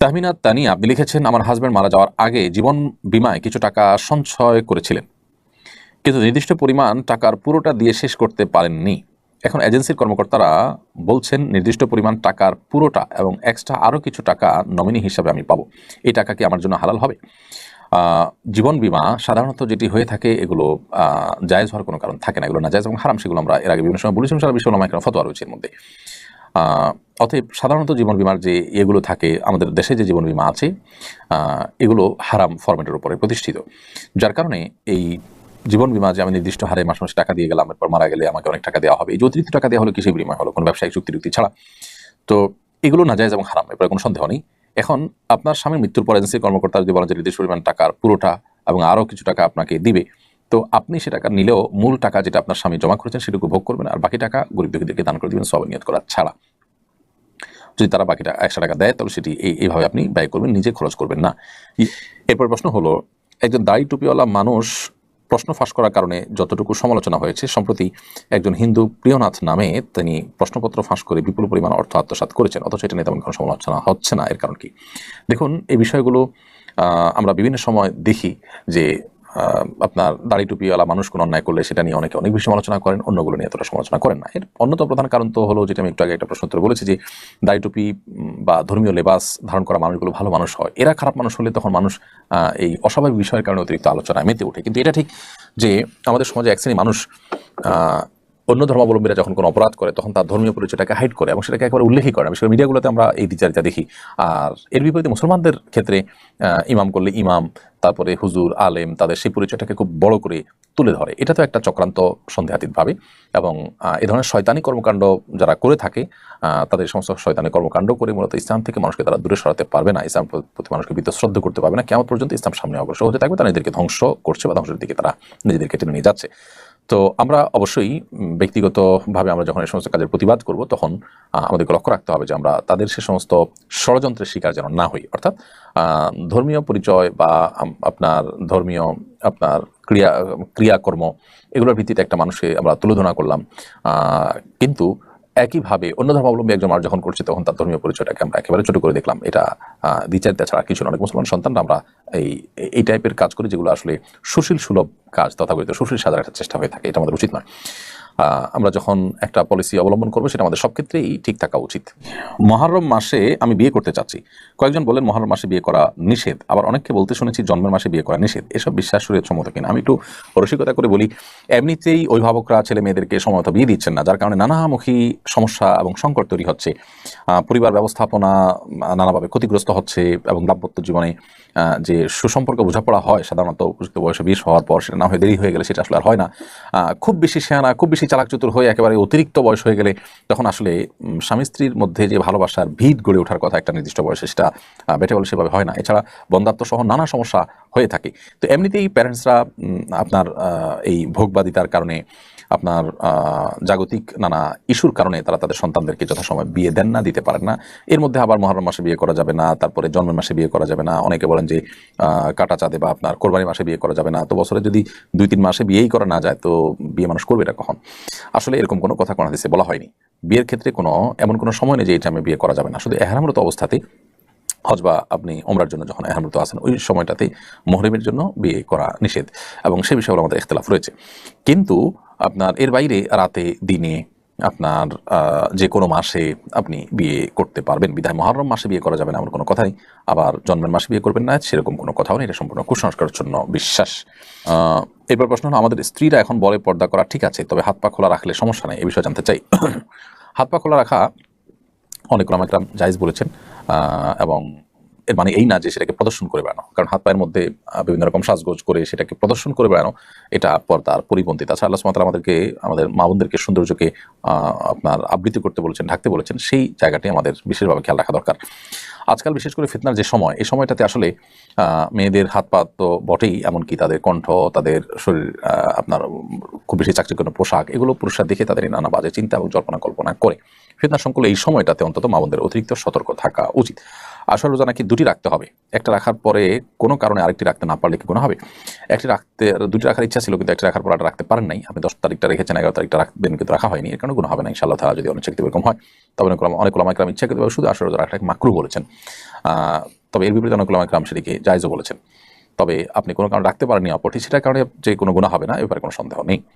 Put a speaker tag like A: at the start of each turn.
A: তাহমিনা তানিয়া আপনি লিখেছেন, আমার হাজব্যান্ড মারা যাওয়ার আগে জীবন বিমায় কিছু টাকা সঞ্চয় করেছিলেন। কিন্তু নির্দিষ্ট পরিমাণ টাকার পুরোটা দিয়ে শেষ করতে পারেননি। এখন এজেন্সির কর্মকর্তারা বলছেন, নির্দিষ্ট পরিমাণ টাকার পুরোটা এবং এক্সট্রা আরও কিছু টাকা নমিনি হিসাবে আমি পাবো। এই টাকা কি আমার জন্য হালাল হবে? জীবন বীমা সাধারণত যেটি হয়ে থাকে, এগুলো জায়জ হওয়ার কোনো কারণ থাকে না। এগুলো না জায়েজ এবং হারাম, সেগুলো আমরা এর আগে বিভিন্ন সময় বলেছিলাম, সারা বিশ্ব একটা ফতোয়া রয়েছে এর মধ্যে। অতএব সাধারণত জীবন বিমার যে এগুলো থাকে, আমাদের দেশে যে জীবন বিমা আছে এগুলো হারাম ফরম্যাটের উপরে প্রতিষ্ঠিত। যার কারণে এই জীবন বিমা যে আমি নির্দিষ্ট হারে মাস মাসে টাকা দিয়ে গেলাম এরপর মারা গেলে আমাকে অনেক টাকা দেওয়া হবে। এই যে অতিরিক্ত টাকা দেওয়া হলো কিসের বিনিময় হলো? কোনো ব্যবসায়িক চুক্তি টুক্তি ছাড়া। তো এগুলো না যায় এবং হারাম এরপরে কোনো সন্দেহ নেই। এখন আপনার স্বামীর মৃত্যুর পর এজেন্সির কর্মকর্তা যদি বলেন যে নির্দিষ্ট পরিমাণ টাকার পুরোটা এবং আরও কিছু টাকা আপনাকে দিবে তো আপনি সে টাকা নিলেও মূল টাকা যেটা আপনার স্বামী জমা করেছেন সেটুকু ভোগ করবেন আর বাকি টাকা গরিব দুঃখীদেরকে দান করে দিবেন সব নিয়ত করা ছাড়া। যদি তারা বাকিটা একশো টাকা দেয়, তাহলে সেটি এই, এইভাবে আপনি ব্যয় করবেন, নিজে খরচ করবেন না। এরপর প্রশ্ন হলো, একজন দাড়ি টুপিওয়ালা মানুষ প্রশ্ন ফাঁস করার কারণে যতটুকু সমালোচনা হয়েছে, সম্প্রতি একজন হিন্দু প্রিয়নাথ নামে তিনি প্রশ্নপত্র ফাঁস করে বিপুল পরিমাণ অর্থ আত্মসাৎ করেছেন, অথচ এটা নিয়ে তেমন কোনো সমালোচনা হচ্ছে না, এর কারণ কি? দেখুন, এই বিষয়গুলো আমরা বিভিন্ন সময় দেখি যে আপনার দাড়ি টুপিওয়ালা মানুষ কোনো অন্যায় করলে সেটা নিয়ে অনেকে অনেক বেশি সমালোচনা করেন, অন্যগুলো নিয়ে এতটা সমালোচনা করেন না। এর অন্যতম প্রধান কারণ তো হলো যেটা আমি একটু আগে একটা প্রশ্ন উত্তর বলেছি যে, দাড়ি টুপি বা ধর্মীয় লেবাস ধারণ করা মানুষগুলো ভালো মানুষ হয়। এরা খারাপ মানুষ হলে তখন মানুষ এই অস্বাভাবিক বিষয়ের কারণে অতিরিক্ত আলোচনায় মেতে ওঠে। কিন্তু এটা ঠিক যে, আমাদের সমাজে এক শ্রেণি মানুষ অন্য ধর্মাবলম্বীরা যখন কোনো অপরাধ করে, তখন তার ধর্মীয় পরিচয়টাকে হাইড করে এবং সেটাকে একবার উল্লেখই করে বিশেষ করে মিডিয়াগুলোতে আমরা এই দ্বিচারিতা দেখি। আর এর বিপরীতে মুসলমানদের ক্ষেত্রে ইমাম করলে ইমাম, তারপরে হুজুর, আলেম তাদের সেই পরিচয়টাকে খুব বড় করে তুলে ধরে। এটা তো একটা চক্রান্ত সন্দেহাতীতভাবে এবং এ ধরনের শয়তানি কর্মকাণ্ড যারা করে থাকে তাদের সমস্ত শয়তানি কর্মকাণ্ড করে মূলত ইসলাম থেকে মানুষকে তারা দূরে সরাতে পারবে না। ইসলাম প্রতি মানুষকে বিতশ্রদ্ধ করতে পারবে না। কেমন পর্যন্ত ইসলাম সামনে অগ্রসর হতে থাকবে, তারা নিজেদেরকে ধ্বংস করছে বা ধ্বংসের দিকে তারা নিজেদেরকে টেনে নিয়ে যাচ্ছে। তো আমরা অবশ্যই ব্যক্তিগতভাবে আমরা যখন এই সমস্ত কাজের প্রতিবাদ করব, তখন আমাদেরকে লক্ষ্য রাখতে হবে যে আমরা তাদের সে সমস্ত ষড়যন্ত্রের শিকার যেন না হই। অর্থাৎ ধর্মীয় পরিচয় বা আপনার ধর্মীয়, আপনার ক্রিয়া, ক্রিয়াকর্ম, এগুলোর ভিত্তিতে একটা মানুষকে আমরা তুলোধনা করলাম। কিন্তু একইভাবে অন্য ধর্মাবলম্বী একজন মানুষ যখন করছে, তখন তার ধর্মীয় পরিচয়টাকে আমরা একেবারে ছোট করে দেখলাম। এটা দ্বিচারিতা ছাড়া কিছু না। অনেক মুসলমান সন্তানরা আমরা এই এই টাইপের কাজ করি যেগুলো আসলে সুশীল সুলভ কাজ, তথাকথিত সুশীল সাজার একটা চেষ্টা হয়ে থাকে। এটা আমাদের উচিত নয়। আমরা যখন একটা পলিসি অবলম্বন করব, সেটা আমাদের সব ক্ষেত্রেই ঠিক থাকা উচিত। মহরম মাসে আমি বিয়ে করতে চাচ্ছি। কয়েকজন বলেন মহরম মাসে বিয়ে করা নিষেধ। আবার অনেককে বলতে শুনেছি, জন্মের মাসে বিয়ে করা নিষেধ। এসব বিশ্বাস শরীর সম্মত কিনা। আমি একটু রসিকতা করে বলি, এমনিতেই অভিভাবকরা ছেলে মেয়েদেরকে সময়মত বিয়ে দিচ্ছেন না, যার কারণে নানামুখী সমস্যা এবং সংকট তৈরি হচ্ছে। পরিবার ব্যবস্থাপনা নানাভাবে ক্ষতিগ্রস্ত হচ্ছে এবং দাম্পত্য জীবনে যে সুসম্পর্ক বোঝাপড়া হয়, সাধারণত উপযুক্ত বয়সে বিয়ে হওয়ার পর সেটা না হয়ে দেরি হয়ে গেলে সেটা আসলে আর হয় না। খুব বেশি শেয়ানা খুব বেশি চালাক চতুর হয়ে একেবারে অতিরিক্ত বয়স হয়ে গেলে তখন আসলে স্বামী স্ত্রীর মধ্যে যে ভালোবাসার ভিত গড়ে ওঠার কথা একটা নির্দিষ্ট বয়সে সেটা বেটে বলে সেভাবে হয় না। এছাড়া বন্ধাত্ম সহ নানা সমস্যা হয়ে থাকে। তো এমনিতেই প্যারেন্টসরা আপনার এই ভোগবাদিতার কারণে আপনার জাগতিক নানা ইস্যুর কারণে তারা তাদের সন্তানদেরকে যথাসময় বিয়ে দেন না, দিতে পারেন না। এর মধ্যে আবার মহরম মাসে বিয়ে করা যাবে না, তারপরে জন্মের মাসে বিয়ে করা যাবে না। অনেকে বলেন যে কাটা চাঁদে বা আপনার কোরবানি মাসে বিয়ে করা যাবে না। তো বছরে যদি দুই তিন মাসে বিয়েই করা না যায়, তো বিয়ে মানুষ করবে এটা কখন? আসলে এরকম কোনো কথা কোনো দিচ্ছে বলা হয়নি। বিয়ের ক্ষেত্রে কোনো, এমন কোনো সময় নেই যে, এই টাইমে বিয়ে করা যাবে না। শুধু এহারামরত অবস্থাতে হজ বা আপনি ওমরার জন্য যখন এহামরত আছেন, ওই সময়টাতে মহরিমের জন্য বিয়ে করা নিষেধ। এবং সে বিষয়ে আমাদের ইখতলাফ রয়েছে। কিন্তু আপনার এর বাইরে রাতে, দিনে আপনার যে কোনো মাসে আপনি বিয়ে করতে পারবেন। বিধায় মহরম মাসে বিয়ে করা যাবে না, এমন কোনো কথাই আবার জন্মের মাসে বিয়ে করবেন না, সেরকম কোনো কথাও নেই। এটা সম্পূর্ণ কুসংস্কারের জন্য বিশ্বাস। এরপর প্রশ্ন হলো, আমাদের স্ত্রীরা এখন বলে পর্দা করা ঠিক আছে, তবে হাত পা খোলা রাখলে সমস্যা নেই, এ বিষয়ে জানতে চাই। হাত পা খোলা রাখা অনেক রামাকরাম জায়েজ বলেছেন এবং এর মানে এই না যে সেটাকে প্রদর্শন করে বেড়ানো, কারণ হাত পায়ের মধ্যে বিভিন্ন রকম সাজগোজ করে সেটাকে প্রদর্শন করে বেড়ানো, এটা পর্দার পরিপন্থী। তাছাড়া আল্লাহ সুমাতাল আমাদেরকে, আমাদের মা বোনদেরকে, সৌন্দর্যকে আপনার আবৃত্তি করতে বলেছেন, ঢাকতে বলেছেন, সেই জায়গাটি আমাদের বিশেষভাবে খেয়াল রাখা দরকার। আজকাল বিশেষ করে ফিতনার যে সময়, এই সময়টাতে আসলে মেয়েদের হাত পা তো বটেই, এমনকি তাদের কণ্ঠ, তাদের শরীর আপনার খুব বেশি চাকরিকরণ পোশাক, এগুলো পুরুষরা দেখে তাদের নানা বাজে চিন্তা এবং জল্পনা কল্পনা করে। ফিতনা সংকুল এই সময়টাতে অন্তত মা বোনদের অতিরিক্ত সতর্ক থাকা উচিত। আসল রোজা নাকি দুটি রাখতে হবে। একটা রাখার পরে কোনো কারণে আরেকটি রাখতে না পারলে কি কোনো হবে? একটি রাখতে, দুটি রাখার ইচ্ছা ছিল কিন্তু একটি রাখার পর রাখতে পারেন নাই। আপনি দশ তারিখটা রেখেছেন, এগারো তারিখটা রাখবেন কিন্তু রাখা হয়নি। এর কারণে কোনো হবে না, ইনশাআল্লাহ তারা যদি অনিচ্ছাকৃত এরকম হয়। তবে অনেক অনেক ওলামাইকরাম ইচ্ছাকৃতভাবে শুধু আসল রোজা রাখাটাকে মাকরু বলেছেন। তবে এর বিপরীতে অনেক ওলামাইকরাম সেটিকে জায়জও বলেছেন। তবে আপনি কোনো কারণে রাখতে পারেননি অপরটি, সেটার কারণে যে কোনো গুণা হবে না, এ ব্যাপারে কোনো সন্দেহ নেই।